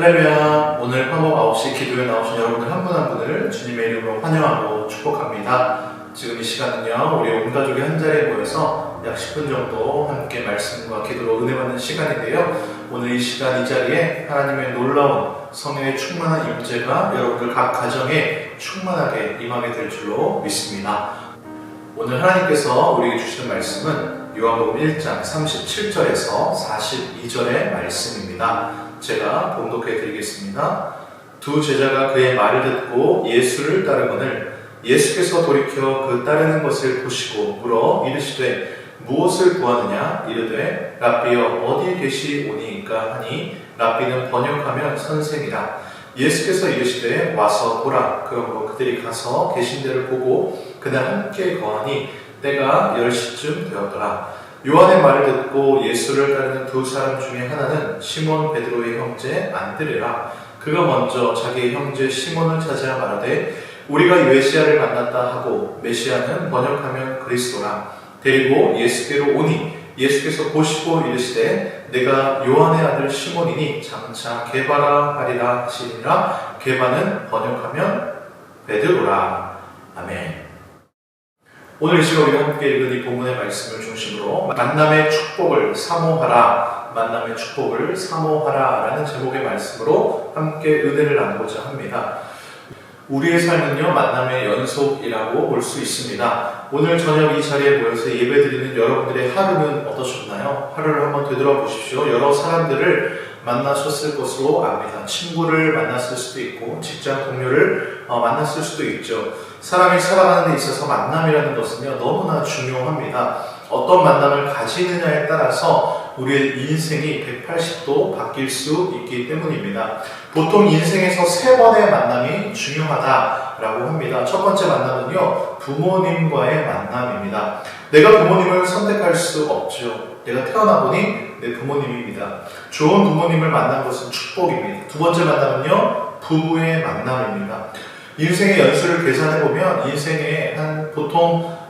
할렐루야. 오늘 화목 9시 기도에 나오신 여러분들 한 분 한 분을 주님의 이름으로 환영하고 축복합니다. 지금 이 시간은요, 우리 온 가족이 한 자리에 모여서 약 10분 정도 함께 말씀과 기도로 은혜 받는 시간인데요. 오늘 이 시간 이 자리에 하나님의 놀라운 성령의 충만한 임재가 여러분들 각 가정에 충만하게 임하게 될 줄로 믿습니다. 오늘 하나님께서 우리에게 주시는 말씀은 요한복음 1장 37절에서 42절의 말씀입니다. 제가 봉독해 드리겠습니다. 두 제자가 그의 말을 듣고 예수를 따르거늘 예수께서 돌이켜 그 따르는 것을 보시고 물어 이르시되 무엇을 구하느냐? 이르되 랍비여 어디에 계시오니까 하니 랍비는 번역하면 선생이라. 예수께서 이르시되 와서 보라. 그러므로 그들이 가서 계신 데를 보고 그날 함께 거하니 때가 10시쯤 되었더라 요한의 말을 듣고 예수를 따르는 두 사람 중에 하나는 시몬 베드로의 형제 안드레라. 그가 먼저 자기의 형제 시몬을 찾아 말하되 우리가 메시아를 만났다 하고 메시아는 번역하면 그리스도라. 데리고 예수께로 오니 예수께서 보시고 이르시되 내가 요한의 아들 시몬이니 장차 게바라 하리라 하시니라. 게바는 번역하면 베드로라. 아멘 오늘 이 시간 우리가 함께 읽은 이 본문의 말씀을 중심으로 만남의 축복을 사모하라 만남의 축복을 사모하라 라는 제목의 말씀으로 함께 은혜를 나누고자 합니다 우리의 삶은요 만남의 연속이라고 볼 수 있습니다 오늘 저녁 이 자리에 모여서 예배 드리는 여러분들의 하루는 어떠셨나요? 하루를 한번 되돌아보십시오 여러 사람들을 만나셨을 것으로 압니다. 친구를 만났을 수도 있고, 직장 동료를 어, 만났을 수도 있죠. 사람이 살아가는 데 있어서 만남이라는 것은요, 너무나 중요합니다. 어떤 만남을 가지느냐에 따라서 우리의 인생이 180도 바뀔 수 있기 때문입니다. 보통 인생에서 세 번의 만남이 중요하다라고 합니다. 첫 번째 만남은요, 부모님과의 만남입니다. 내가 부모님을 선택할 수 없죠. 내가 태어나 보니 내 부모님입니다. 좋은 부모님을 만난 것은 축복입니다. 두 번째 만남은요, 부부의 만남입니다. 인생의 연수를 계산해 보면 인생의 한 보통 어,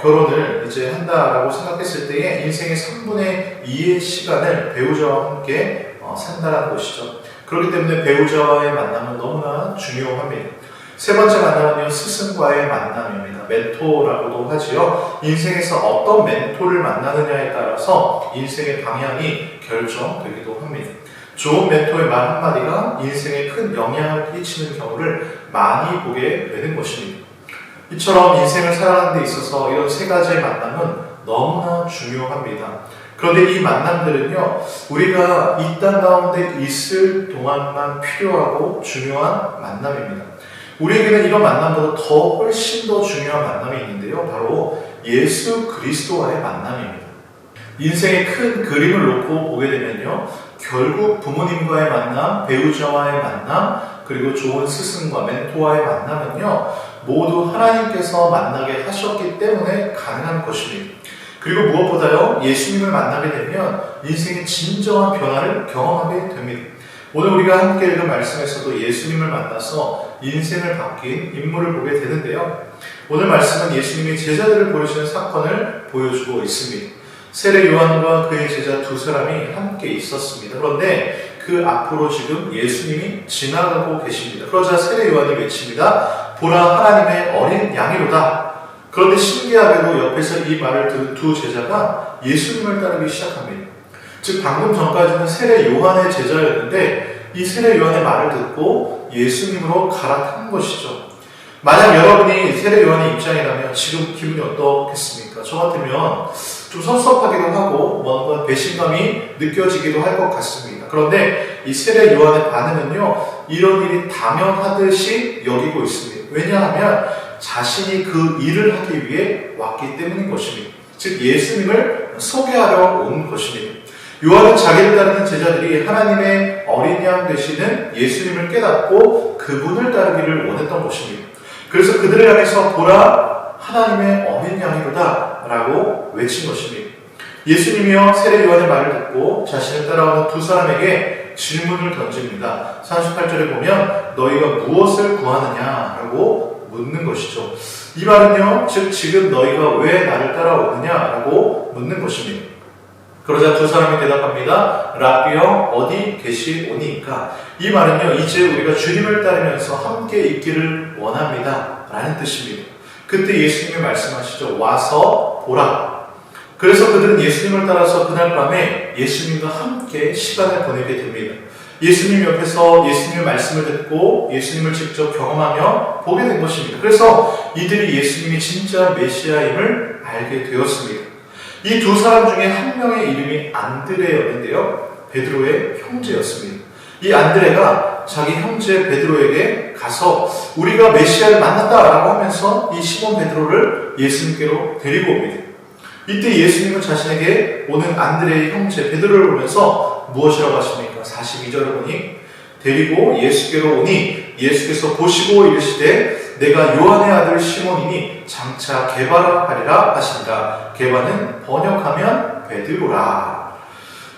결혼을 이제 한다라고 생각했을 때에 인생의 3분의 2의 시간을 배우자와 함께 어, 산다는 것이죠. 그렇기 때문에 배우자와의 만남은 너무나 중요합니다. 세 번째 만남은요, 스승과의 만남입니다. 멘토라고도 하지요. 인생에서 어떤 멘토를 만나느냐에 따라서 인생의 방향이 결정되기도 합니다. 좋은 멘토의 말 한마디가 인생에 큰 영향을 끼치는 경우를 많이 보게 되는 것입니다. 이처럼 인생을 살아가는 데 있어서 이런 세 가지의 만남은 너무나 중요합니다. 그런데 이 만남들은요, 우리가 이 땅 가운데 있을 동안만 필요하고 중요한 만남입니다. 우리에게는 이런 만남보다 더 훨씬 더 중요한 만남이 있는데요. 바로 예수 그리스도와의 만남입니다. 인생의 큰 그림을 놓고 보게 되면요. 결국 부모님과의 만남, 배우자와의 만남, 그리고 좋은 스승과 멘토와의 만남은요. 모두 하나님께서 만나게 하셨기 때문에 가능한 것입니다. 그리고 무엇보다요. 예수님을 만나게 되면 인생의 진정한 변화를 경험하게 됩니다. 오늘 우리가 함께 읽은 말씀에서도 예수님을 만나서 인생을 바뀐 인물을 보게 되는데요. 오늘 말씀은 예수님이 제자들을 보여주는 사건을 보여주고 있습니다. 세례 요한과 그의 제자 두 사람이 함께 있었습니다. 그런데 그 앞으로 지금 예수님이 지나가고 계십니다. 그러자 세례 요한이 외칩니다. 보라 하나님의 어린 양이로다. 그런데 신기하게도 옆에서 이 말을 들은 두 제자가 예수님을 따르기 시작합니다. 즉 방금 전까지는 세례 요한의 제자였는데 이 세례 요한의 말을 듣고 예수님으로 갈아탄 것이죠. 만약 여러분이 세례 요한의 입장이라면 지금 기분이 어떻겠습니까? 저 같으면 좀 섭섭하기도 하고 뭔가 배신감이 느껴지기도 할 것 같습니다. 그런데 이 세례 요한의 반응은요, 이런 일이 당연하듯이 여기고 있습니다. 왜냐하면 자신이 그 일을 하기 위해 왔기 때문인 것입니다. 즉 예수님을 소개하러 온 것입니다. 요한은 자기를 따르는 제자들이 하나님의 어린 양 되시는 예수님을 깨닫고 그분을 따르기를 원했던 것입니다. 그래서 그들을 향해서 보라 하나님의 어린 양이로다 라고 외친 것입니다. 예수님이요 세례 요한의 말을 듣고 자신을 따라오는 두 사람에게 질문을 던집니다. 38절에 보면 너희가 무엇을 구하느냐라고 묻는 것이죠. 이 말은요, 즉 지금 너희가 왜 나를 따라오느냐라고 묻는 것입니다. 그러자 두 사람이 대답합니다. 라비여 어디 계시오니까 이 말은요 이제 우리가 주님을 따르면서 함께 있기를 원합니다 라는 뜻입니다. 그때 예수님이 말씀하시죠 와서 보라. 그래서 그들은 예수님을 따라서 그날 밤에 예수님과 함께 시간을 보내게 됩니다. 예수님 옆에서 예수님의 말씀을 듣고 예수님을 직접 경험하며 보게 된 것입니다. 그래서 이들이 예수님이 진짜 메시아임을 알게 되었습니다. 이 두 사람 중에 한 명의 이름이 안드레였는데요. 베드로의 형제였습니다. 이 안드레가 자기 형제 베드로에게 가서 우리가 메시아를 만났다라고 하면서 이 시몬 베드로를 예수님께로 데리고 옵니다. 이때 예수님은 자신에게 오는 안드레의 형제 베드로를 보면서 무엇이라고 하십니까? 42절을 보니 데리고 예수께로 오니 예수께서 보시고 이르시되 내가 요한의 아들 시몬이니 장차 개바라 하리라 하신다. 개바는 번역하면 베드로라.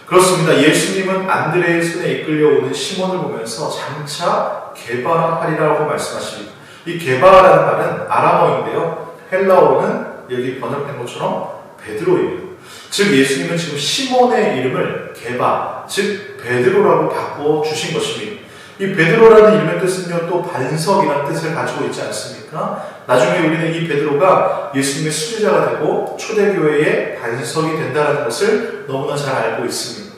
그렇습니다. 예수님은 안드레의 손에 이끌려 오는 시몬을 보면서 장차 개바라 하리라고 말씀하십니다. 이 개바라는 말은 아람어인데요. 헬라어는 여기 번역된 것처럼 베드로입니다. 즉 예수님은 지금 시몬의 이름을 게바, 즉 베드로라고 바꿔 주신 것입니다. 이 베드로라는 이름의 뜻은요 또 반석이라는 뜻을 가지고 있지 않습니까? 나중에 우리는 이 베드로가 예수님의 수제자가 되고 초대교회의 반석이 된다는 것을 너무나 잘 알고 있습니다.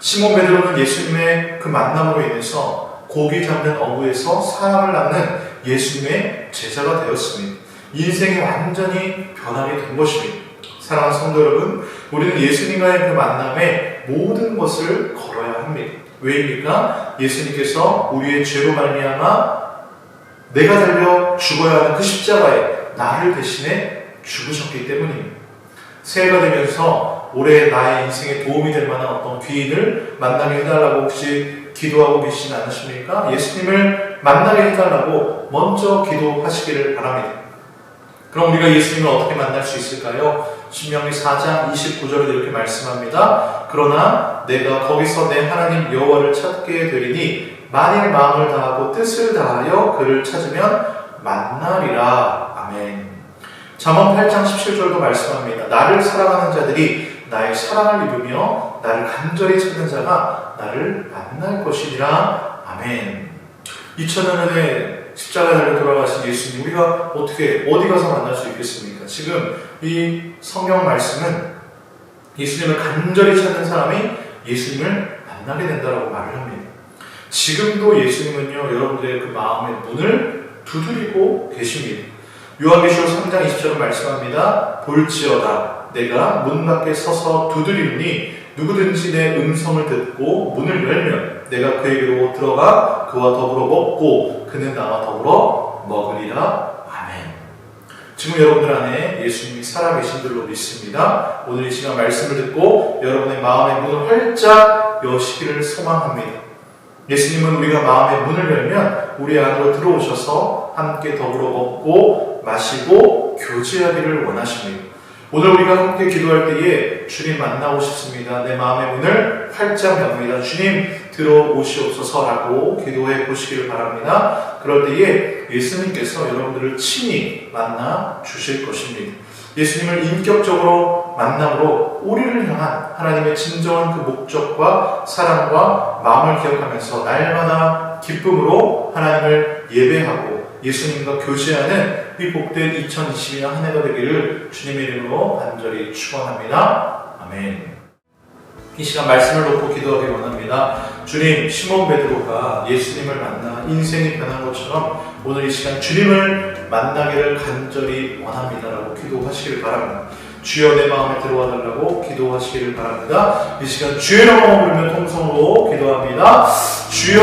시몬 베드로는 예수님의 그 만남으로 인해서 고기 잡는 어부에서 사람을 낳는 예수님의 제자가 되었습니다. 인생이 완전히 변하게 된 것입니다. 사랑하는 성도 여러분, 우리는 예수님과의 그 만남에 모든 것을 걸어야 합니다. 왜입니까? 예수님께서 우리의 죄로 말미암아 내가 달려 죽어야 하는 그 십자가에 나를 대신해 죽으셨기 때문입니다. 새해가 되면서 올해 나의 인생에 도움이 될 만한 어떤 귀인을 만나게 해달라고 혹시 기도하고 계시지 않으십니까? 예수님을 만나게 해달라고 먼저 기도하시기를 바랍니다. 그럼 우리가 예수님을 어떻게 만날 수 있을까요? 신명기 4장 29절에 이렇게 말씀합니다. 그러나 내가 거기서 내 하나님 여호와를 찾게 되리니 만일 마음을 다하고 뜻을 다하여 그를 찾으면 만나리라. 아멘. 잠언 8장 17절도 말씀합니다. 나를 사랑하는 자들이 나의 사랑을 입으며 나를 간절히 찾는 자가 나를 만날 것이니라. 아멘. 2000년 전에 십자가에 달려 돌아가신 예수님 우리가 어떻게 어디 가서 만날 수 있겠습니까? 지금 이 성경 말씀은 예수님을 간절히 찾는 사람이 예수님을 만나게 된다라고 말을 합니다. 지금도 예수님은요 여러분들의 그 마음의 문을 두드리고 계십니다. 요한계시록 3장 20절은 말씀합니다. 볼지어다 내가 문 밖에 서서 두드리니 누구든지 내 음성을 듣고 문을 열면 내가 그에게로 들어가 그와 더불어 먹고 그는 나와 더불어 먹으리라. 지금 여러분들 안에 예수님이 살아계신 줄로 믿습니다. 오늘 이 시간 말씀을 듣고 여러분의 마음의 문을 활짝 여시기를 소망합니다. 예수님은 우리가 마음의 문을 열면 우리 안으로 들어오셔서 함께 더불어 먹고 마시고 교제하기를 원하십니다. 오늘 우리가 함께 기도할 때에 주님 만나고 싶습니다. 내 마음의 문을 활짝 엽니다. 주님 들어오시옵소서라고 기도해 보시기를 바랍니다. 그럴 때에 예수님께서 여러분들을 친히 만나 주실 것입니다. 예수님을 인격적으로 만남으로 우리를 향한 하나님의 진정한 그 목적과 사랑과 마음을 기억하면서 날마다 기쁨으로 하나님을 예배하고 예수님과 교제하는 이 복된 2022년 한 해가 되기를 주님의 이름으로 간절히 축원합니다. 아멘. 이 시간 말씀을 놓고 기도하기 원합니다. 주님, 시몬 베드로가 예수님을 만나 인생이 변한 것처럼 오늘 이 시간 주님을 만나기를 간절히 원합니다라고 기도하시길 바랍니다. 주여 내 마음에 들어와 달라고 기도하시기를 바랍니다. 이 시간 주의 이름으로 부르면 통성으로 기도합니다. 주여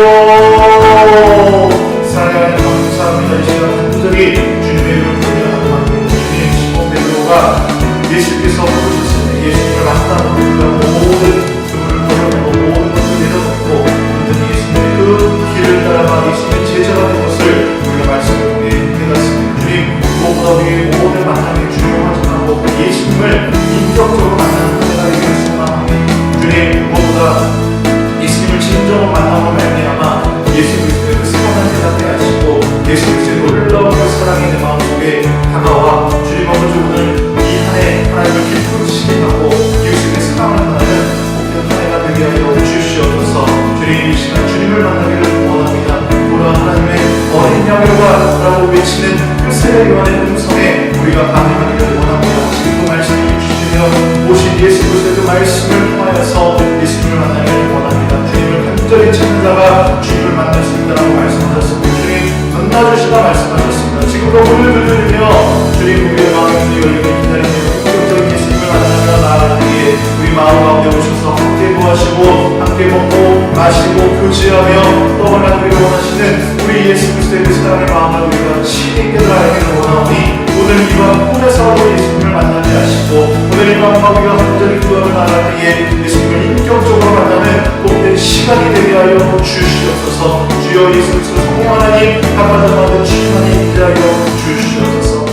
마시고 교제하며 떠올라기를 원하시는 우리 예수 그리스도의 그 사랑의 마음을 우리가 친히 깨달아야기를 원하오니 오늘 이와 꿈에서 예수님을 만나게 하시고 오늘 이와 우리가 간절히 구하며 나아갈 때에 예수님을 인격적으로 만나는 복된 시간이 되게 하여 주시옵소서. 주여 예수 그리스도 성령 하나님 한번더 주님만이 인자하여 주시옵소서.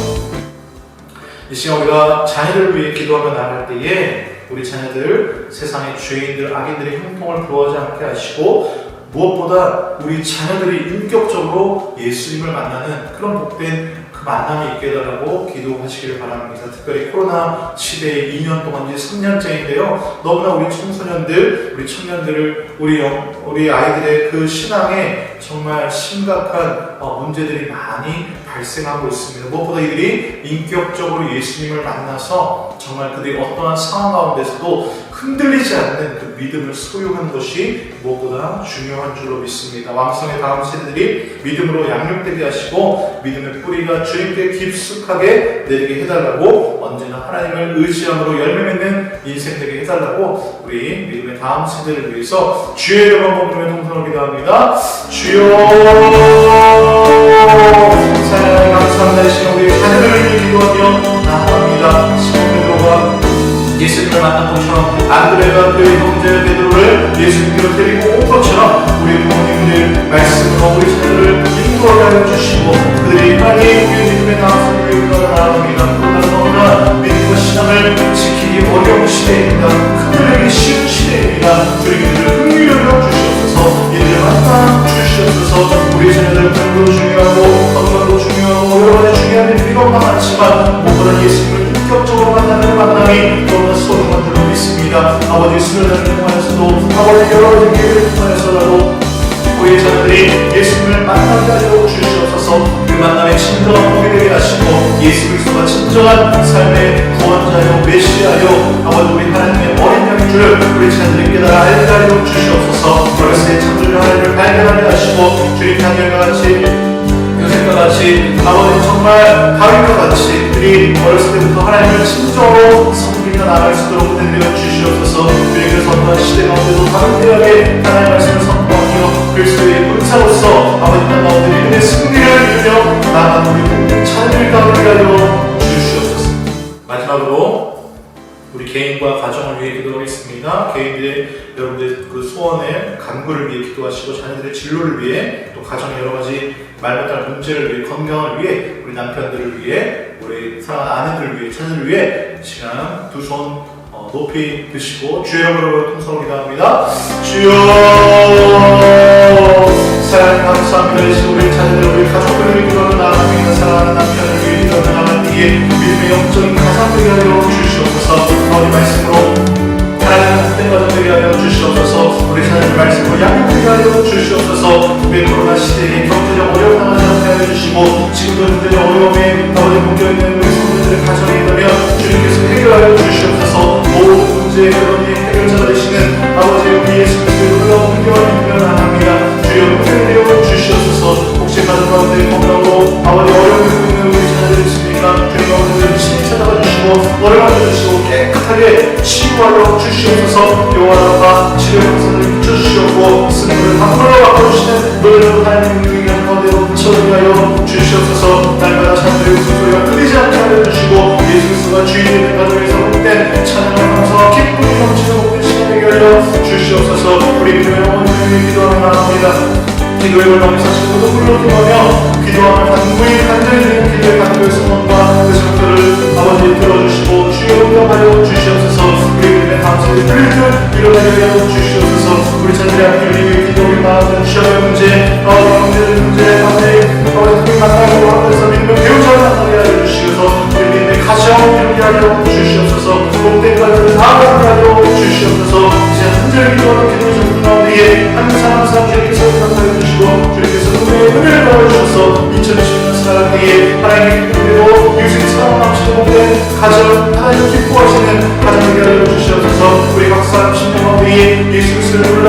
이 시간 우리가 자녀를 위해 기도하며 나갈 때에 우리 자녀들 세상의 죄인들 악인들의 형통을 부어하지 않게 하시고 무엇보다 우리 자녀들이 인격적으로 예수님을 만나는 그런 복된 그 만남이 있게 해달라고 기도하시기를 바랍니다. 특별히 코로나 시대에 2년 동안 이제 3년째인데요. 너무나 우리 청소년들, 우리 청년들을 우리 영, 우리 아이들의 그 신앙에 정말 심각한 어, 문제들이 많이 발생하고 있습니다. 무엇보다 이들이 인격적으로 예수님을 만나서 정말 그들이 어떠한 상황 가운데서도 흔들리지 않는 그 믿음을 소유하는 것이 무엇보다 중요한 줄로 믿습니다. 왕성의 다음 세대들이 믿음으로 양육되게 하시고 믿음의 뿌리가 주님께 깊숙하게 내리게 해달라고 언제나 하나님을 의지함으로 열매 맺는 인생 되게 해달라고 우리 믿음의 다음 세대를 위해서 주의 한번 부르며 동선을 기도합니다. 주여 안드레가 그의 형제 베드로를 예수님께로 데리고 온 것처럼 우리 부모님들 말씀으로 우리 자녀를 인도하게 하여 주시고 그들이 빨리 우리 나아서를 위해 나아갑니다. 그러나 너무나 믿음과 신앙을 지키기 어려운 시대입니다. 흔들리기 쉬운 시대입니다. 주님들을 흥미를 주시옵소서 이들을 만나 주시옵소서 우리 자녀들 공부도 중요하고 건강도 중요하고 여러 가지 중요한 일들이 많지만 무엇보다 예수님을 인격적으로 만나는 만남이 너무나 소중한 믿습니다. 아버지 수련을 통하여서도 아버지 여러 가지 기회를 통하여서라도 우리 자녀들이 예수님을 만나게 하여 주시옵소서 그 만남의 진정한 복이 되게 하시고 예수 그리스도가 진정한 삶의 구원자요 메시아요 아버지 우리 하나님의 어린 양인 줄 우리 자녀들이 깨달아 알게 하여 주시옵소서 때 창조주 하나님을 발견하게 하시고 주님 다니엘과 같이 요셉과 같이 아버지 정말 다윗과 같이 그들이 어렸을 때부터 하나님을 진정으로 섬기며 나갈 수 있도록 은혜되어 주시옵소서. 주님께서 어떠한 시대 가운데도 담대하게 하나님의 말씀을 선포하며 그리스도의 문사로서 아버지 땅 가운데 믿음의 승리를 이루며 나아가는 우리 개인과 가정을 위해 기도하겠습니다. 개인들의 여러분들의 그 소원에 간구를 위해 기도하시고 자녀들의 진로를 위해 또 가정의 여러 가지 말 못할 문제를 위해 건강을 위해 우리 남편들을 위해 우리 사랑하는 아내들을 위해 자녀를 위해 이 시간 두손 어, 높이 드시고 주의 이름으로 통성을 기도합니다. 주여 사랑하는 감사합니다. 우리 자녀들 우리 가족들을 위해 기도하는 나아갑니다. 사랑하는 남편을 위해 기도하는 나아가기에 믿음의 영적인 가상되게 하여 주 시옵소서 아버지 말씀으로 하나님 학대 가 주시옵소서. 요한아빠 치료 영상을 비춰주시옵고 승부를 함부로 어, 경제, 문제, 사실, 어, 예수님 만나고 하면서 믿는 배우자를 만나게 하여 주시옵소서, 우리 가시하고 이루게 하여 주시옵소서, 목된 가족을 다 갖게 하여 주시옵소서, 이제 한절 기도하는 기도 전문 가운데에 한 사람 한 사람 주님께서 나타내 주시고, 주님께서 은혜의 은혜를 더해주셔서, 2020년 사랑에 하나님의 은혜로 유생 사랑 넘치는 몸된 가정, 하나님 기뻐하시는 가정 되게 하여 주시옵소서, 우리 박사님 신령 가운데에 예수 그리스도를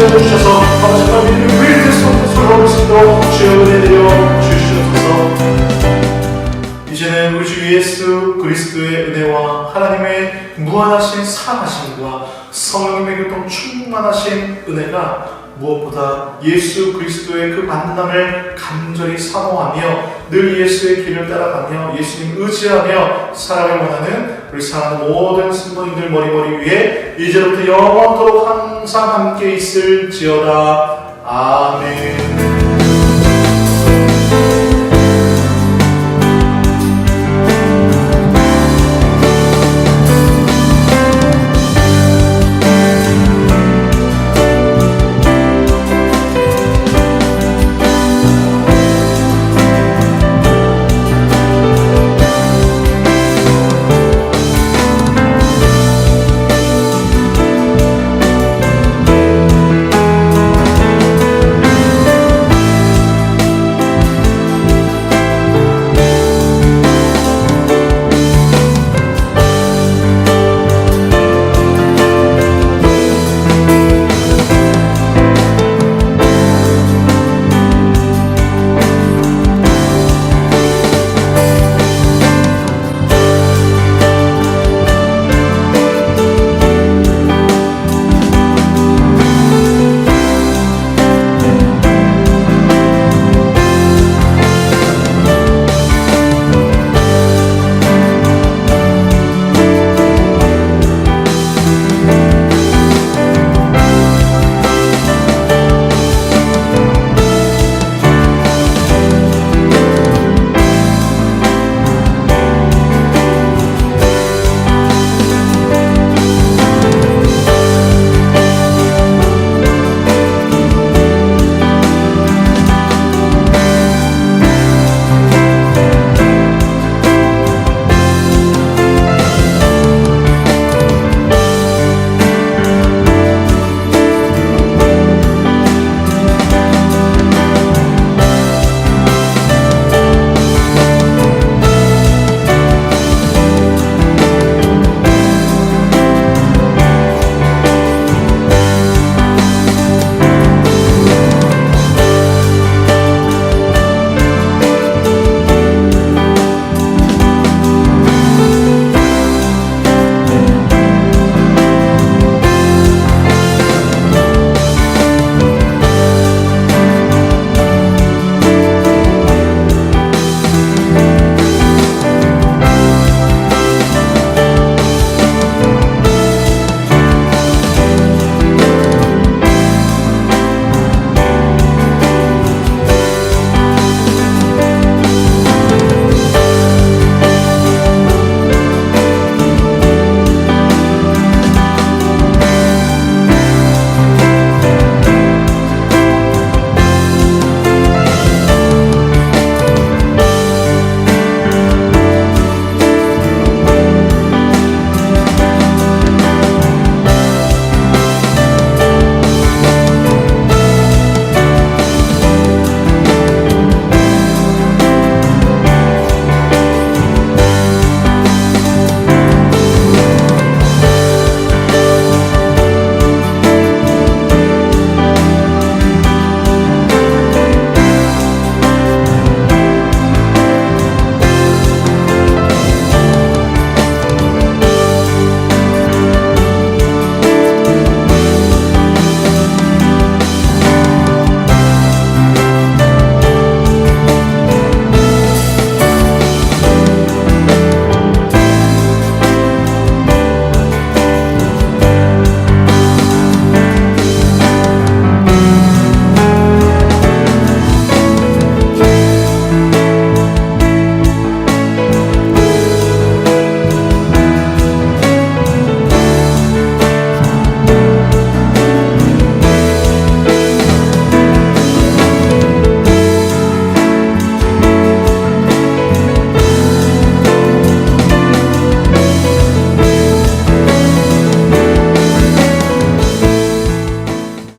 아버지가 믿음이 위를 쏟아서 걸을 수 있도록 주여 내려 주시옵소서. 이제는 우리 주 예수 그리스도의 은혜와 하나님의 무한하신 사랑하심과 성령님의 교통 충만하신 은혜가 무엇보다 예수 그리스도의 그 만남을 간절히 사모하며 늘 예수의 길을 따라가며 예수님 의지하며 살아갈 원하는 우리 사랑하는 모든 성도님들 머리머리 위에 이제부터 영원토록 항상 함께 있을지어다. 아멘